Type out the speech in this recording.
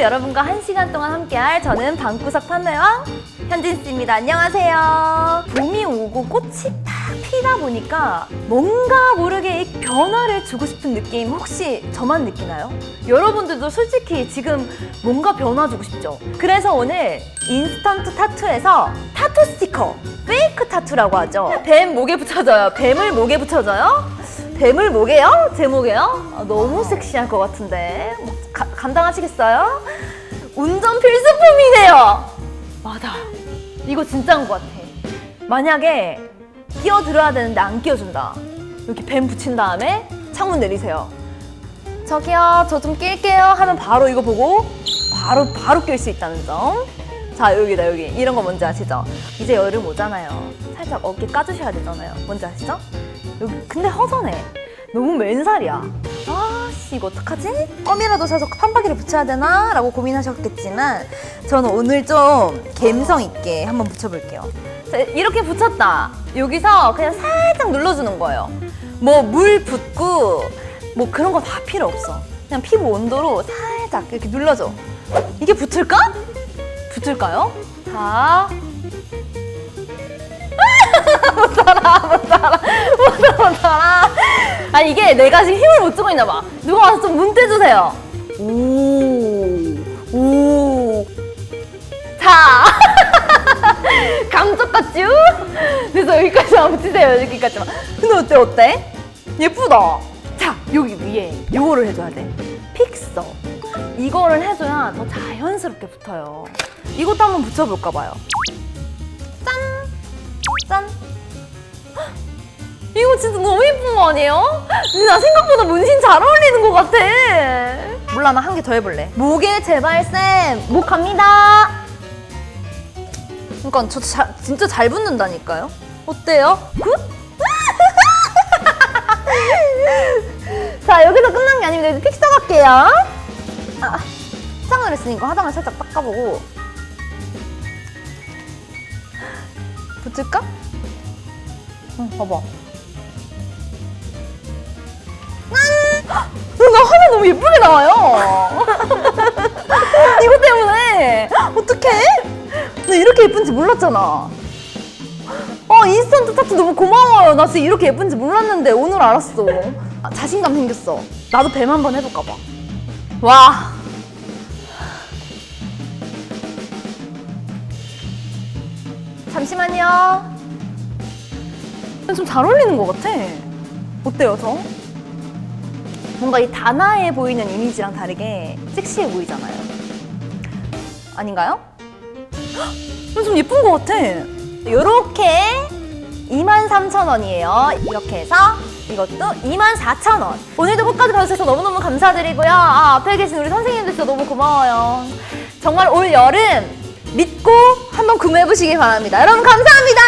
여러분과 한 시간 동안 함께할 저는 방구석 판매왕 현진씨입니다. 안녕하세요. 봄이 오고 꽃이 탁 피다 보니까 뭔가 모르게 이 변화를 주고 싶은 느낌 혹시 저만 느끼나요? 여러분들도 솔직히 지금 뭔가 변화 주고 싶죠? 그래서 오늘 인스턴트 타투에서 타투 스티커 페이크 타투라고 하죠. 뱀 목에 붙여져요. 뱀을 목에 붙여져요? 뱀을 목에요? 제 목에요? 아, 너무 섹시할 것 같은데 뭐, 가- 감당하시겠어요? 운전 필수품이네요. 맞아. 이거 진짜인 것 같아. 만약에 끼어 들어야 되는데 안 끼워준다. 이렇게 뱀 붙인 다음에 창문 내리세요. 저기요, 저 좀 낄게요 하면 바로 이거 보고 바로 바로 낄 수 있다는 점. 자 여기다 여기 이런 거 뭔지 아시죠? 이제 여름 오잖아요. 살짝 어깨 까주셔야 되잖아요. 뭔지 아시죠? 근데 허전해. 너무 맨살이야. 아씨 이거 어떡하지? 껌이라도 사서 판박이를 붙여야 되나? 라고 고민하셨겠지만 저는 오늘 좀 감성 있게 한번 붙여볼게요. 자, 이렇게 붙였다. 여기서 그냥 살짝 눌러주는 거예요. 뭐 물 붓고 뭐 그런 거 다 필요 없어. 그냥 피부 온도로 살짝 이렇게 눌러줘. 이게 붙을까? 붙을까요? 자. 못 살아, 못 살아, 못 살아, 못 살아. 아, 이게 내가 지금 힘을 못 주고 있나 봐. 누가 와서 좀 문대주세요. 오, 오. 자. 감쪽같쥬? 그래서 여기까지만 붙이세요, 여기까지만. 근데 어때, 어때? 예쁘다. 자, 여기 위에 요거를 해줘야 돼. 픽서. 이거를 해줘야 더 자연스럽게 붙어요. 이것도 한번 붙여볼까 봐요. 짠! 짠! 헉, 이거 진짜 너무 예쁜 거 아니에요? 나 생각보다 문신 잘 어울리는 것 같아. 몰라, 나 한 개 더 해볼래. 목에 제발쌤, 목 갑니다. 그러니까 저 자, 진짜 잘 붙는다니까요. 어때요? 굿? 자 여기서 끝난 게 아닙니다. 이제 픽서 갈게요. 아, 화장을 했으니까 화장을 살짝 닦아보고 붙을까? 응, 봐봐. 예쁘게 나와요. 이거 때문에 어떡해? 나 이렇게 예쁜지 몰랐잖아. 어 인스턴트 타투 너무 고마워요. 나 진짜 이렇게 예쁜지 몰랐는데 오늘 알았어. 아, 자신감 생겼어. 나도 뱀 한번 해볼까 봐. 와. 잠시만요. 좀 잘 어울리는 것 같아. 어때요, 저? 뭔가 이 단아해 보이는 이미지랑 다르게 섹시해 보이잖아요. 아닌가요? 헉, 좀 예쁜 것 같아. 이렇게 23,000원이에요. 이렇게 해서 이것도 24,000원. 오늘도 끝까지 봐주셔서 너무너무 감사드리고요. 아, 앞에 계신 우리 선생님들 진짜 너무 고마워요. 정말 올 여름 믿고 한번 구매해보시기 바랍니다. 여러분 감사합니다.